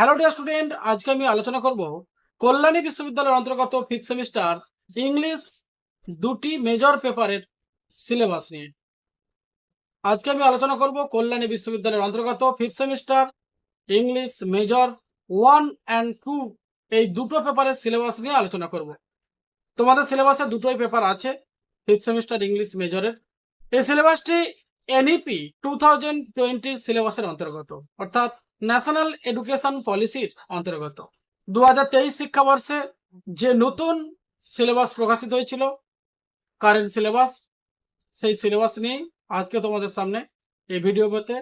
Hello dear student আজকে আমি আলোচনা করব কল্যাণী বিশ্ববিদ্যালয়ের অন্তর্গত ফিফথ সেমিস্টার ইংলিশ দুটি মেজর পেপারের সিলেবাস নিয়ে। আজকে আমি আলোচনা করব কল্যাণী বিশ্ববিদ্যালয়ের অন্তর্গত fifth semester English major one and two এই দুটো পেপারের সিলেবাস নিয়ে আলোচনা করব। তোমাদের সিলেবাসে দুটোই পেপার আছে ফিফথ সেমিস্টার ইংলিশ মেজরের এই সিলেবাসটি এনইপি টু থাউজেন্ড টোয়েন্টির সিলেবাসের অন্তর্গত। অর্থাৎ ন্যাশনাল এডুকেশন পলিসির অন্তর্গত। দু হাজার তেইশ শিক্ষাবর্ষে যে নতুন সিলেবাস প্রকাশিত হয়েছিল কারেন্ট সিলেবাস সেই সিলেবাস নিয়েই আজকে তোমাদের সামনে এই ভিডিওতে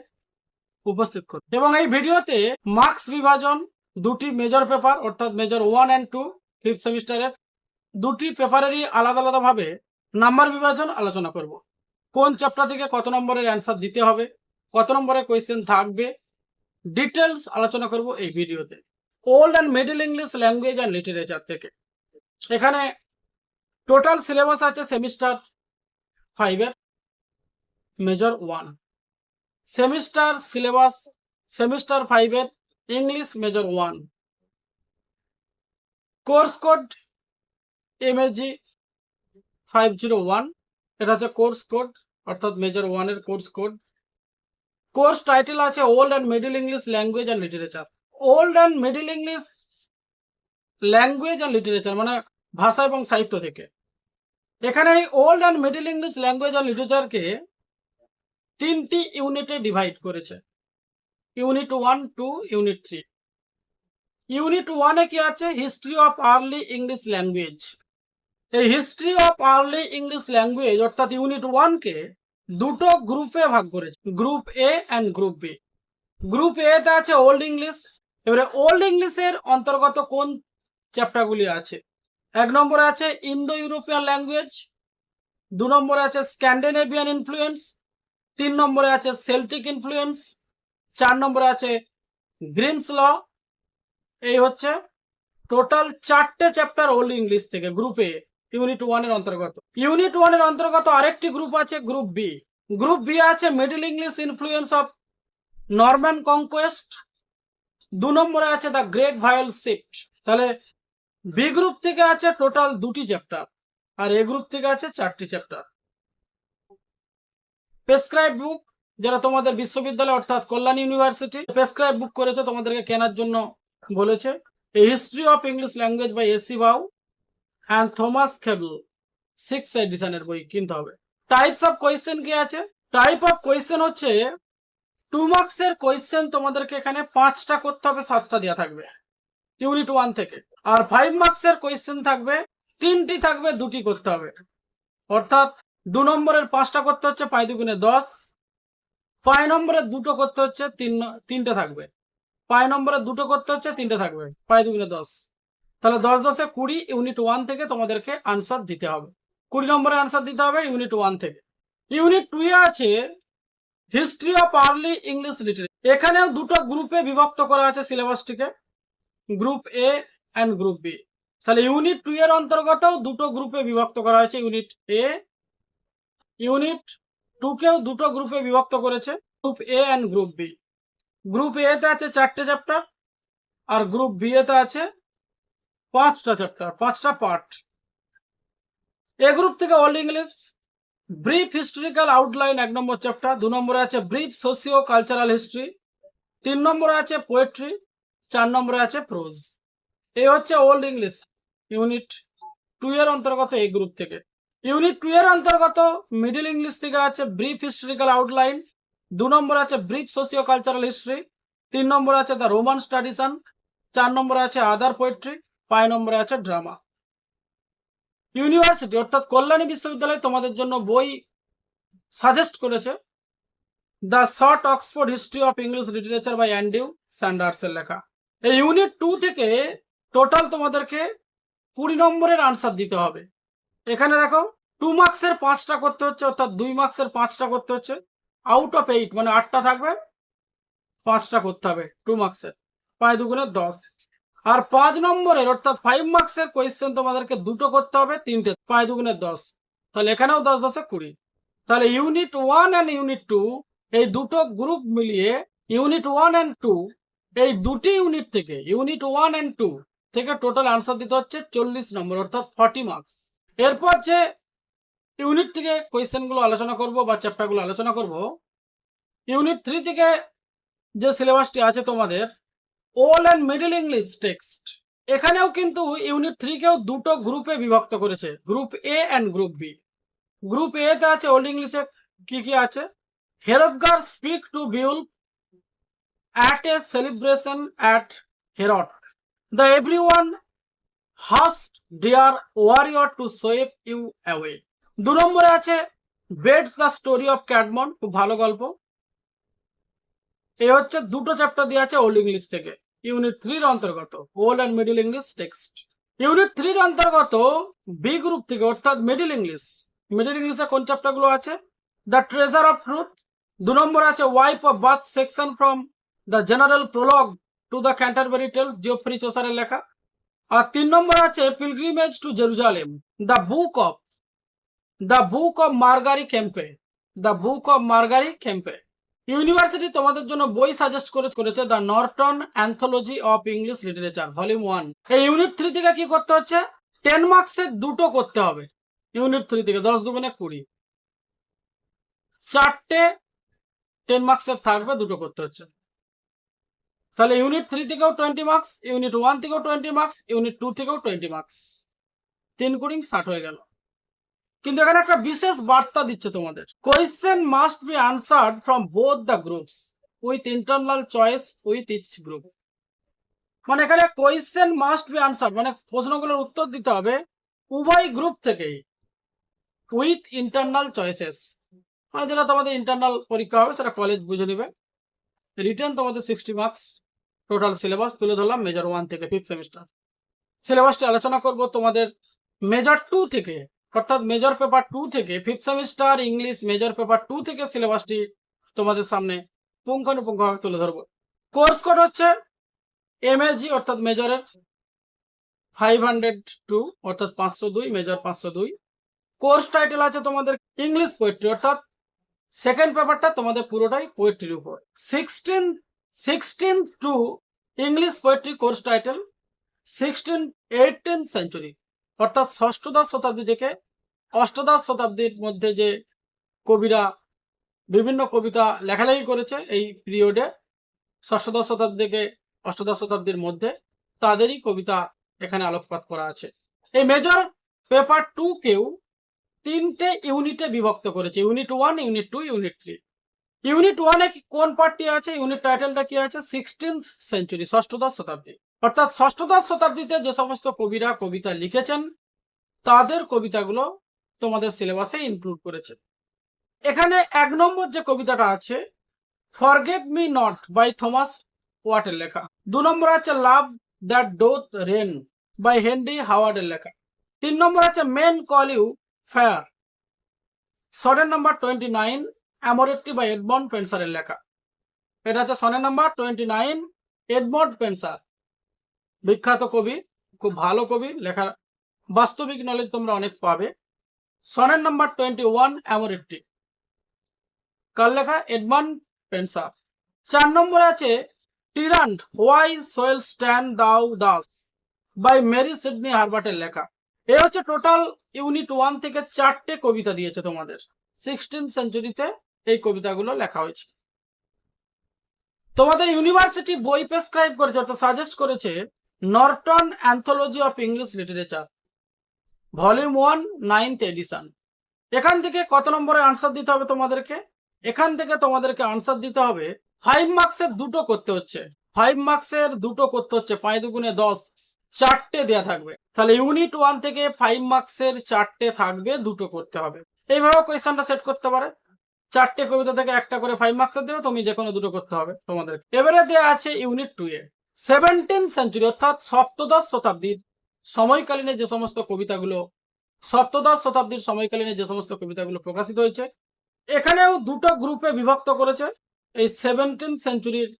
উপস্থিত করি এবং এই ভিডিওতে মার্কস বিভাজন দুটি মেজর পেপার অর্থাৎ major one and two fifth সেমিস্টারের দুটি পেপারেরই আলাদা আলাদাভাবে নাম্বার বিভাজন আলোচনা করব। কোন চ্যাপ্টার থেকে কত নম্বরের অ্যান্সার দিতে হবে, কত নম্বরের কোয়েশ্চেন থাকবে ডিটেলস আলোচনা করব এই ভিডিওতে। Old and middle English language and literature থেকে। এখানে টোটাল সিলেবাস আছে সেমিস্টার ফাইভের major one semester syllabus semester ফাইভের English major one course code M MAG five zero one এটা হচ্ছে কোর্স কোড অর্থাৎ মেজর ওয়ানের কোর্স কোড কোর্স টাইটেল আছে old and middle English language and literature. Old and middle English language and literature মানে ভাষা এবং সাহিত্য থেকে। এখানে এই old and middle English language and লিটারেচারকে তিনটি ইউনিটে ডিভাইড করেছে। Unit one, two, unit three. Unit ওয়ানে কি আছে? History of early English language. এই history of early English language অর্থাৎ ইউনিট ওয়ানকে দুটো গ্রুপে ভাগ করেছে। Group A and group B group A তে আছে ওল্ড ইংলিশ এবারে ওল্ড ইংলিশের অন্তর্গত কোন চ্যাপ্টারগুলি আছে? এক নম্বরে আছে ইন্দো ইউরোপিয়ান ল্যাঙ্গুয়েজ দু নম্বরে আছে স্ক্যান্ডিনেভিয়ান ইনফ্লুয়েন্স তিন নম্বরে আছে সেল্টিক ইনফ্লুয়েন্স চার নম্বরে আছে গ্রিমস ল এই হচ্ছে টোটাল চারটে চ্যাপ্টার ওল্ড ইংলিশ থেকে গ্রুপে ইউনিট ওয়ানের অন্তর্গত। ইউনিট ওয়ানের অন্তর্গত আরেকটি গ্রুপ আছে গ্রুপ বি গ্রুপ বি আছে middle English influence of Norman conquest দু নম্বরে আছে দ্য গ্রেট ভায়োল শিফট তাহলে বি গ্রুপ থেকে আছে টোটাল দুটি চ্যাপ্টার আর এ গ্রুপ থেকে আছে চারটি চ্যাপ্টার প্রেসক্রাইব বুক যারা তোমাদের বিশ্ববিদ্যালয় অর্থাৎ কল্যাণ ইউনিভার্সিটি প্রেসক্রাইব বুক করেছে, তোমাদেরকে কেনার জন্য বলেছে। History of English language by A C Baugh and Thomas Cable six এডিশনের বই কিনতে হবে। টাইপস অফ কোয়েশ্চেন কি আছে? টাইপ অফ কোয়েশ্চেন হচ্ছে টু মার্কসের কোয়েশ্চেন তোমাদেরকে এখানে পাঁচটা করতে হবে, সাতটা দেওয়া থাকবে। ইউনিট ওয়ান থেকে। আর ফাইভ মার্কসের কোয়েশ্চেন থাকবে, তিনটি থাকবে, দুটি করতে হবে। অর্থাৎ দু নম্বরের পাঁচটা করতে হচ্ছে, পাঁচ দুগুণে দশ। পাঁচ নম্বরের দুটো করতে হচ্ছে, তিন, তিনটে থাকবে। পাঁচ নম্বরের দুটো করতে হচ্ছে, তিনটে থাকবে, পাঁচ দুগুণে দশ। তাহলে দশ দশে কুড়ি ইউনিট ওয়ান থেকে তোমাদেরকে আনসার দিতে হবে। কুড়ি নম্বরে আনসার দিতে হবে ইউনিট ওয়ান থেকে। ইউনিট টু এ আছে history of early English literature এখানেও দুটো গ্রুপে বিভক্ত করা আছে সিলেবাসটিকে group A and group B তাহলে ইউনিট টু এর অন্তর্গত দুটো গ্রুপে বিভক্ত করা হয়েছে ইউনিট এ ইউনিট টু কেও দুটো গ্রুপে বিভক্ত করেছে group A and group B group A তে আছে চারটে চ্যাপ্টার আর গ্রুপ বি এতে আছে পাঁচটা চ্যাপ্টার পাঁচটা পার্ট এ গ্রুপ থেকে old English brief historical outline এক নম্বর চ্যাপ্টার দু নম্বরে আছে ব্রিফ সোশিও কালচারাল হিস্ট্রি তিন নম্বরে আছে পোয়েট্রি চার নম্বরে আছে প্রোজ এই হচ্ছে ওল্ড ইংলিশ ইউনিট টু এর অন্তর্গত এই গ্রুপ থেকে। ইউনিট টু এর অন্তর্গত মিডিল ইংলিশ থেকে আছে ব্রিফ হিস্টোরিক্যাল আউটলাইন দু নম্বর আছে ব্রিফ সোশিও কালচারাল হিস্ট্রি তিন নম্বর আছে দ্য রোমান স্টাডিশন চার নম্বরে আছে আদার পোয়েট্রি পাঁচ নম্বরে আছে ড্রামা। ইউনিভার্সিটি অর্থাৎ কল্যাণী বিশ্ববিদ্যালয় তোমাদের জন্য বই সাজেস্ট করেছে। The short Oxford history of English literature by Andrew Sanders এর লেখা। এই ইউনিট টু থেকে টোটাল তোমাদেরকে কুড়ি নম্বরের আনসার দিতে হবে। এখানে দেখো টু মার্কসের পাঁচটা করতে হচ্ছে, অর্থাৎ দুই মার্কসের পাঁচটা করতে হচ্ছে। আউট অফ এইট মানে আটটা থাকবে, পাঁচটা করতে হবে টু মার্কসের পাঁচ দুগুণে দশ। আর পাঁচ নম্বরের, অর্থাৎ ফাইভ মার্কসের কোয়েশ্চেন তোমাদেরকে দুটো করতে হবে, তিনটে, পাঁচ দুগুণে দশ। তাহলে এখানেও দশ, দশে কুড়ি। তাহলে unit one and unit two এই দুটো গ্রুপ মিলিয়ে ইউনিট ওয়ান অ্যান্ড টু এই দুটি ইউনিট থেকে ইউনিট ওয়ান অ্যান্ড টু থেকে টোটাল আনসার দিতে হচ্ছে চল্লিশ নম্বর, অর্থাৎ ফর্টি মার্কস এরপর যে ইউনিট থেকে কোয়েশ্চেনগুলো আলোচনা করব বা চ্যাপ্টারগুলো আলোচনা করব ইউনিট থ্রি থেকে যে সিলেবাসটি আছে তোমাদের ওল অ্যান্ড মিডল ইংলিশ টেক্সট এখানেও কিন্তু ইউনিট থ্রিকেও দুটো গ্রুপে বিভক্ত করেছে group A and group B group A তে আছে ওল্ড ইংলিশে কি কি আছে? Hrothgar speak to Beowulf at a celebration at Herod. The everyone hushed their warrior to sweep you away. দু নম্বরে আছে Bede's the story of Caedmon খুব ভালো গল্প। এই হচ্ছে দুটো চ্যাপ্টার দিয়ে আছে ওল্ড ইংলিশ থেকে। ইউনিট থ্রির অন্তর্গত old and middle English text unit থ্রির অন্তর্গত বি গ্রুপ থেকে, অর্থাৎ মিডিল ইংলিশ মিডিল ইংলিশে কোন চ্যাপ্টারগুলো আছে? দ্য ট্রেজার অফ ট্রুথ দু নম্বর আছে wife of Bath section from the general prologue to the Canterbury tales Geoffrey চোসারের লেখা। আর তিন নম্বর আছে pilgrimage to Jerusalem the book of the book of Margery Kempe the book of Margery Kempe university তোমাদের জন্য বই সাজেস্ট করে করেছে the Norton anthology of English literature volume one এই ইউনিট থ্রি থেকে কি করতে হচ্ছে? টেন মার্কসের দুটো করতে হবে। ইউনিট থ্রি থেকে দশ দুগুণে কুড়ি। চারটে টেন মার্কসের থাকবে, দুটো করতে হচ্ছে। তাহলে ইউনিট থ্রি থেকেও টোয়েন্টি মার্কস ইউনিট ওয়ান থেকেও টোয়েন্টি মার্কস ইউনিট টু থেকেও টোয়েন্টি মার্কস তিন কুড়ি ষাট হয়ে গেল। কিন্তু এখানে একটা বিশেষ বার্তা দিচ্ছে তোমাদের। Question must be answered from both the groups with internal choice with each group মানে এখানে কোয়েশ্চেন মাস্ট বি আনসার্ড মানে প্রশ্নগুলোর উত্তর দিতে হবে উভয় গ্রুপ থেকেই উইথ ইন্টারনাল চয়েসেস মানে যেটা তোমাদের ইন্টারনাল পরীক্ষা হবে, সেটা কলেজ বুঝে নেবে। রিটার্ন তোমাদের সিক্সটি মার্কস টোটাল সিলেবাস তুলে ধরলাম মেজর ওয়ান থেকে ফিফথ সেমিস্টার সিলেবাসটি আলোচনা করব তোমাদের মেজর টু থেকে। অর্থাৎ মেজর পেপার টু থেকে fifth semester English major paper two থেকে সিলেবাসটি তোমাদের সামনে পুঙ্খানুপুঙ্খভাবে তুলে ধরবো। কোর্স কোড হচ্ছে এমএজি অর্থাৎ মেজরের ফাইভ হান্ড্রেড টু অর্থাৎ পাঁচশো দুই মেজর পাঁচশো দুই। কোর্স টাইটেল আছে তোমাদের ইংলিশ পোয়েট্রি অর্থাৎ সেকেন্ড পেপারটা তোমাদের পুরোটাই পোয়েট্রির উপর। Sixteen sixteen to English poetry course title sixteen eighteen century অর্থাৎ ষষ্ঠদশ শতাব্দী থেকে অষ্টদশ শতাব্দীর মধ্যে যে কবিরা বিভিন্ন কবিতা লেখালেখি করেছে এই পিরিয়ডে ষষ্ঠদশ শতাব্দী থেকে অষ্টদশ শতাব্দীর মধ্যে তাদেরই কবিতা এখানে আলোকপাত করা আছে। এই মেজর পেপার টু কেও তিনটে ইউনিটে বিভক্ত করেছে। Unit one unit two unit three unit ওয়ানে কোন পার্টটি আছে? ইউনিট টাইটেলটা কি আছে? সিক্সটিন্থ সেঞ্চুরি ষষ্ঠদশ শতাব্দী। অর্থাৎ ষষ্ঠদশ শতাব্দীতে যে সমস্ত কবিরা কবিতা লিখেছেন, তাদের কবিতাগুলো তোমাদের সিলেবাসে ইনক্লুড করেছে। এখানে এক নম্বর যে কবিতাটা আছে forget me not by Thomas ওয়াটের লেখা। দু নম্বর আছে love that doth reign by Henry হাওয়ার্ডের লেখা। তিন নম্বর আছে men call you fair sonnet number twenty nine Amoretti বা এডমন্ড পেন্সারের লেখা। এটা হচ্ছে sonnet number twenty nine Edmund Spenser বিখ্যাত কবি, খুব ভালো কবি লেখা বাস্তবিক নলেজ তোমরা অনেক পাবে। Sonnet number twenty one Amoretti কার লেখা? এডমন্ড পেন্সার চার নম্বরে আছে টিরান্ট why swell stand thou thus by Mary Sidney হারবার্টের লেখা। এ হচ্ছে টোটাল ইউনিট ওয়ান থেকে চারটে কবিতা দিয়েছে তোমাদের। সিক্সটিন সেঞ্চুরিতে এই কবিতাগুলো লেখা হয়েছে। তোমাদের ইউনিভার্সিটি বই প্রেসক্রাইব করেছে, অর্থাৎ সাজেস্ট করেছে Norton anthology of English literature volume one ninth edition এখান থেকে কত নম্বরের আনসার দিতে হবে তোমাদেরকে? এখান থেকে তোমাদেরকে আনসার দিতে হবে ফাইভ মার্কসের দুটো করতে হচ্ছে। ফাইভ মার্কসের দুটো করতে হচ্ছে, পাঁচ দুগুণে দশ, চারটে দেয়া থাকবে। তাহলে ইউনিট ওয়ান থেকে ফাইভ মার্কসের চারটে থাকবে, দুটো করতে হবে। এইভাবে কোয়েশ্চেনটা সেট করতে পারে। চারটে কবিতা থেকে একটা করে ফাইভ মার্কসের দেবে, তুমি যে কোনো দুটো করতে হবে তোমাদের এবারে দেওয়া আছে ইউনিট টু এ। সেভেন্টিন সেঞ্চুরি অর্থাৎ সপ্তদশ শতাব্দীর সময়কালীনে যে সমস্ত কবিতাগুলো, সপ্তদশ শতাব্দীর সময়কালীনে যে সমস্ত কবিতাগুলো প্রকাশিত হয়েছে, এখানেও দুটো গ্রুপে বিভক্ত করেছে। এই সেভেন্টিন সেঞ্চুরির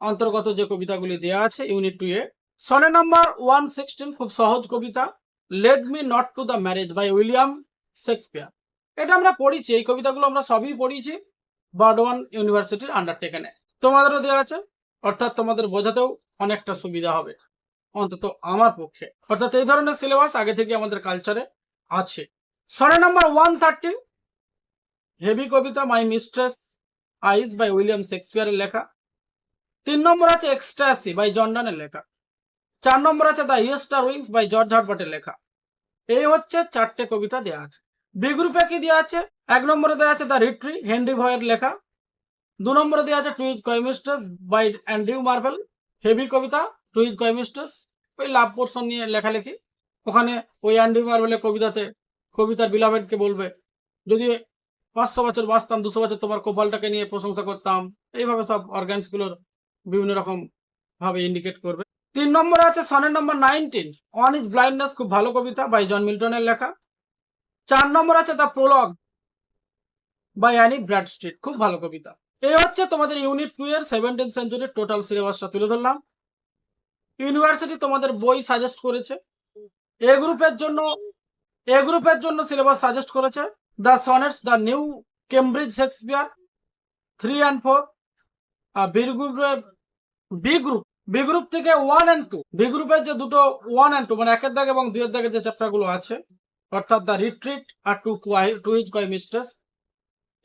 অন্তর্গত যে কবিতাগুলি দেওয়া আছে ইউনিট টু এ সনে নাম্বার ওয়ান সিক্সটিন খুব সহজ কবিতা let me not to the marriage by William Shakespeare এটা আমরা পড়িছি, এই কবিতাগুলো আমরা সবই পড়িয়েছি বার্ডওয়ান ইউনিভার্সিটির আন্ডারটেকেনে তোমাদেরও দেওয়া আছে। অর্থাৎ তোমাদের বোঝাতেও অনেকটা সুবিধা হবে। অন্তত আমার পক্ষে। অর্থাৎ এই ধরনের সিলেবাস আগে থেকে আমাদের কালচারে আছে। Sonnet number one thirty heavy Kabita my mistress eyes by William শেক্সপিয়ারের লেখা। তিন নম্বর আছে এক্সট্রাসি বাই জন্ডানের লেখা। চার নম্বর আছে the Easter wings by George হার্বার্টের লেখা। এই হচ্ছে চারটে কবিতা দেওয়া আছে। বি গ্রুপে কি দেওয়া আছে? এক নম্বরে দেওয়া আছে দ্য রিট্রি হেনরি ভয়ের লেখা। দু নম্বরে দেওয়া আছে to his coy mistress by Andrew Marvell, heavy Kabita to his coy mistress ওই লাভ পোর্শন নিয়ে লেখালেখি। ওখানে ওই অ্যান্ড্রিউ মার্ভেলের কবিতাতে কবিতার বিলাভেডকে বলবে, যদি পাঁচশো বছর বাঁচতাম, দুশো বছর তোমার কপালটাকে নিয়ে প্রশংসা করতাম। এইভাবে সব অর্গানসগুলোর বিভিন্ন রকম ভাবে ইন্ডিকেট করবে। তিন নম্বরে আছে সনের নম্বর নাইনটিন অন ইজ ব্লাইন্ডনেস খুব ভালো কবিতা বাই জন মিল্টনের লেখা। চার নম্বর আছে the prologue by Anne Bradstreet খুব ভালো কবিতা। এই হচ্ছে তোমাদের ইউনিট টু এর সেভেন্টিন সেঞ্চুরির টোটাল সিলেবাসটা তুলে ধরলাম। ইউনিভার্সিটি তোমাদের বই সাজেস্ট করেছে। এ গ্রুপের জন্য, এ গ্রুপের জন্য সিলেবাস সাজেস্ট করেছে। The sonnets the new Cambridge Shakespeare three and four R B গ্রুপের বি গ্রুপ বি গ্রুপ থেকে ওয়ান অ্যান্ড টু বি গ্রুপের যে দুটো ওয়ান অ্যান্ড টু মানে একের দাগ এবং দুইয়ের দাগে যে চ্যাপ্টারগুলো আছে, অর্থাৎ the retreat R to to his coy mistress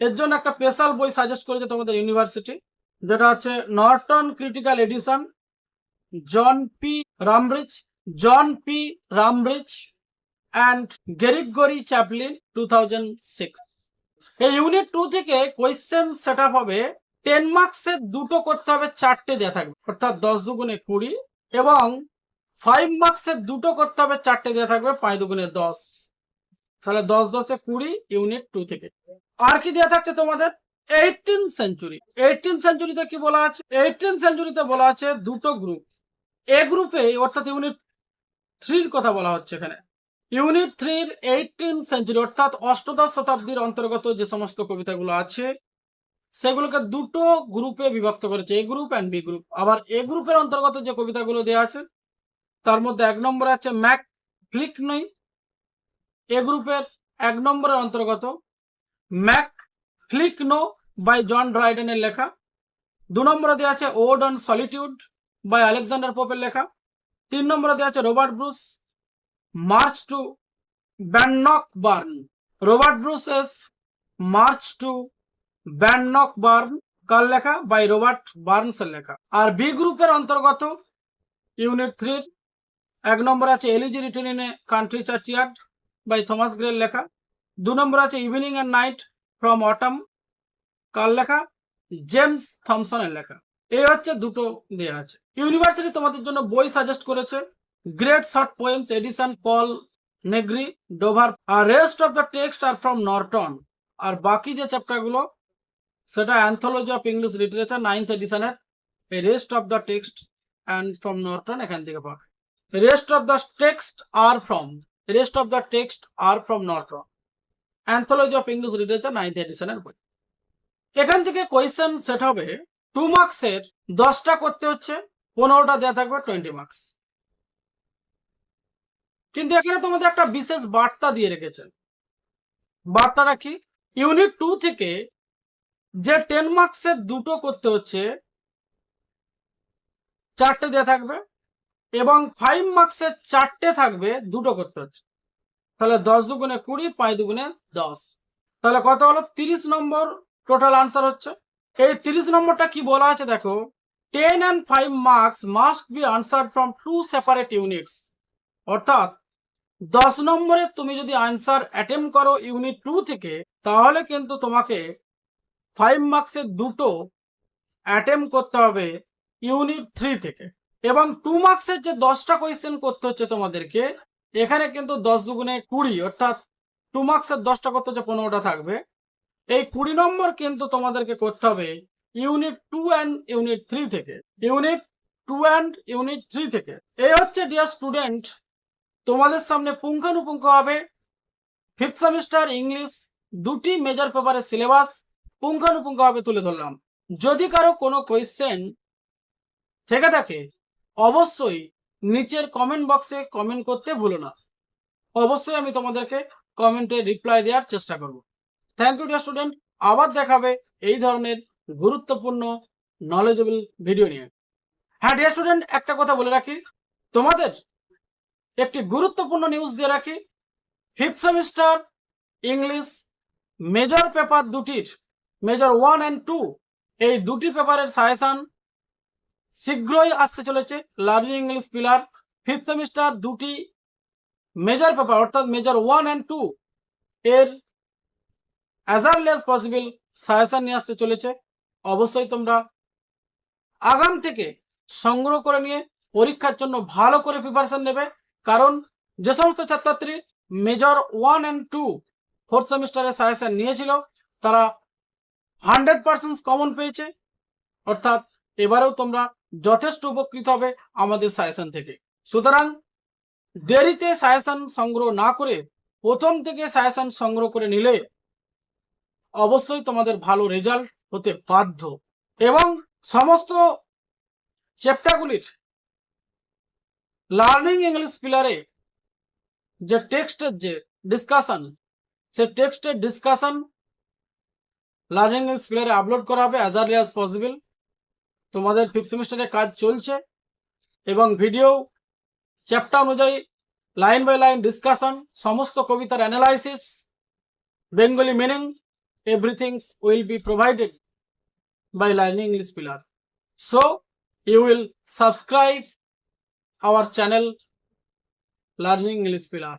এর জন্য একটা স্পেশাল বই সাজেস্ট করেছে তোমাদের ইউনিভার্সিটি যেটা হচ্ছে Norton critical edition John P Rumrich John P Rumrich and Gregory Chaplin to এই ইউনিট টু থেকে কোয়েশ্চেন সেট আপ হবে টেন মার্কসের দুটো করতে হবে, চারটে দেওয়া থাকবে, অর্থাৎ দশ দুগুণে কুড়ি এবং ফাইভ মার্কসের দুটো করতে হবে, চারটে দেওয়া থাকবে, পাঁচ দুগুণে দশ। তাহলে দশ দশে কুড়ি ইউনিট টু থেকে। আর কি দেওয়া থাকছে তোমাদের? এইটিন সেঞ্চুরি এইটিন সেঞ্চুরিতে কি বলা আছে? এইটিন সেঞ্চুরিতে বলা আছে দুটো গ্রুপ এ গ্রুপে অর্থাৎ ইউনিট থ্রির কথা বলা হচ্ছে এখানে। ইউনিট থ্রির এইটিন সেঞ্চুরি অর্থাৎ অষ্টদশ শতাব্দীর অন্তর্গত যে সমস্ত কবিতাগুলো আছে, সেগুলোকে দুটো গ্রুপে বিভক্ত করেছে। A group and B group আবার এ গ্রুপের অন্তর্গত যে কবিতাগুলো দেওয়া আছে, তার মধ্যে এক নম্বরে আছে ম্যাক ফ্লিক নই এ গ্রুপের এক নম্বরের অন্তর্গত Mac Flecknoe by John ড্রাইডেনের লেখা। দু নম্বরে দেওয়া আছে ode on solitude by Alexander পোপের লেখা। তিন নম্বরে দেওয়া আছে Robert Bruce march to Bannockburn. Robert Bruce's march to Bannockburn কার লেখা? বাই রবার্ট বার্নস এর লেখা। আর বি গ্রুপের অন্তর্গত ইউনিট থ্রির এক নম্বর আছে elegy written in a country churchyard by Thomas গ্রের লেখা। দু নম্বর আছে evening and night from autumn কার লেখা? জেমস থমসনের লেখা। এই হচ্ছে দুটো দেওয়া আছে। ইউনিভার্সিটি তোমাদের জন্য বই সাজেস্ট করেছে। Great short poems edition Paul Negri Dover R rest of the text আর ফ্রম নর্টন আর বাকি যে চ্যাপ্টারগুলো সেটা anthology of English literature ninth এডিশনের এই rest of the text and from Norton এখান থেকে পাবে rest of the text R from rest of the text R from Norton anthology of English literature ninth এডিশনের বই। এখান থেকে কোয়েশ্চেন সেট হবে two মার্কসের দশটা করতে হচ্ছে, পনেরোটা দেওয়া থাকবে টোয়েন্টি মার্কস কিন্তু এখানে তোমাদের একটা বিশেষ বার্তা দিয়ে রেখেছেন। বার্তাটা কি? ইউনিট টু থেকে যে টেন মার্কসের দুটো করতে হচ্ছে, চারটে দেওয়া থাকবে এবং ফাইভ মার্কসের চারটে থাকবে, দুটো করতে হচ্ছে। তাহলে দশ দুগুণে কুড়ি, পাঁচ দুগুণে দশ। তাহলে কত হলো? তিরিশ নম্বর টোটাল আনসার হচ্ছে। এই তিরিশ নম্বরটা কি বলা আছে দেখো? Ten and five marks must be answer from two separate units অর্থাৎ দশ নম্বরে তুমি যদি আনসার অ্যাটেম্প করো ইউনিট টু থেকে, তাহলে কিন্তু তোমাকে ফাইভ মার্কসের দুটো অ্যাটেম্প করতে হবে ইউনিট থ্রি থেকে। এবং টু মার্কসের যে দশটা কোয়েশ্চেন করতে হচ্ছে তোমাদেরকে এখানে কিন্তু দশ দুগুণে কুড়ি, অর্থাৎ টু মার্কসের দশটা করতে হচ্ছে পনেরোটা থাকবে। এই কুড়ি নম্বর কিন্তু তোমাদেরকে করতে হবে unit two and unit three থেকে। Unit two and unit three থেকে। এই হচ্ছে ডিয়ার স্টুডেন্ট তোমাদের সামনে পুঙ্খানুপুঙ্খ হবে। ফিফথ সেমিস্টার ইংলিশ দুটি মেজর পেপারের সিলেবাস পুঙ্খানুপুঙ্খ ভাবে তুলে ধরলাম। যদি কারও কোনো কোয়েশ্চেন থেকে থাকে, অবশ্যই নিচের কমেন্ট বক্সে কমেন্ট করতে ভুলো না। অবশ্যই আমি তোমাদেরকে কমেন্টে রিপ্লাই দেওয়ার চেষ্টা করব। থ্যাংক ইউ ডিয়ার স্টুডেন্ট আবার দেখাবে এই ধরনের গুরুত্বপূর্ণ নলেজেবল ভিডিও নিয়ে। হ্যাঁ ডিয়ার স্টুডেন্ট একটা কথা বলে রাখি। তোমাদের একটি গুরুত্বপূর্ণ নিউজ দিয়ে রাখি। Fifth semester English major paper দুটির মেজর ওয়ান অ্যান্ড টু এই দুটি পেপারের সাজেশন শীঘ্রই আসতে চলেছে learning English pillar fifth semester দুটি মেজর পেপার অর্থাৎ মেজর ওয়ান অ্যান্ড টু এর as early as possible suggestion নিয়ে আসতে চলেছে। অবশ্যই তোমরা আগাম থেকে সংগ্রহ করে নিয়ে পরীক্ষার জন্য ভালো করে প্রিপারেশন নেবে, কারণ যে সমস্ত ছাত্রছাত্রী major one and two fourth সেমিস্টারে সাজেশন নিয়েছিল, তারা হান্ড্রেড পার্সেন্ট কমন পেয়েছে। অর্থাৎ এবারেও তোমরা যথেষ্ট উপকৃত হবে আমাদের সাজেশন থেকে। সুতরাং দেরিতে সাজেশন সংগ্রহ না করে প্রথম থেকে সাজেশন সংগ্রহ করে নিলে অবশ্যই তোমাদের ভালো রেজাল্ট হতে বাধ্য। এবং সমস্ত চ্যাপ্টারগুলির লার্নিং ইংলিশ পিলারে যে টেক্সটের যে ডিসকাশন সে টেক্সটের ডিসকাশন লার্নিং ইংলিশ পিলারে আপলোড করা হবে অ্যাজ আর্লি অ্যাজ পসিবল তোমাদের ফিফথ সেমিস্টারে কাজ চলছে এবং ভিডিও চ্যাপ্টার অনুযায়ী লাইন বাই লাইন ডিসকাশন সমস্ত কবিতার analysis Bengali meaning everythings will be provided by learning English pillar so you will subscribe our channel learning English pillar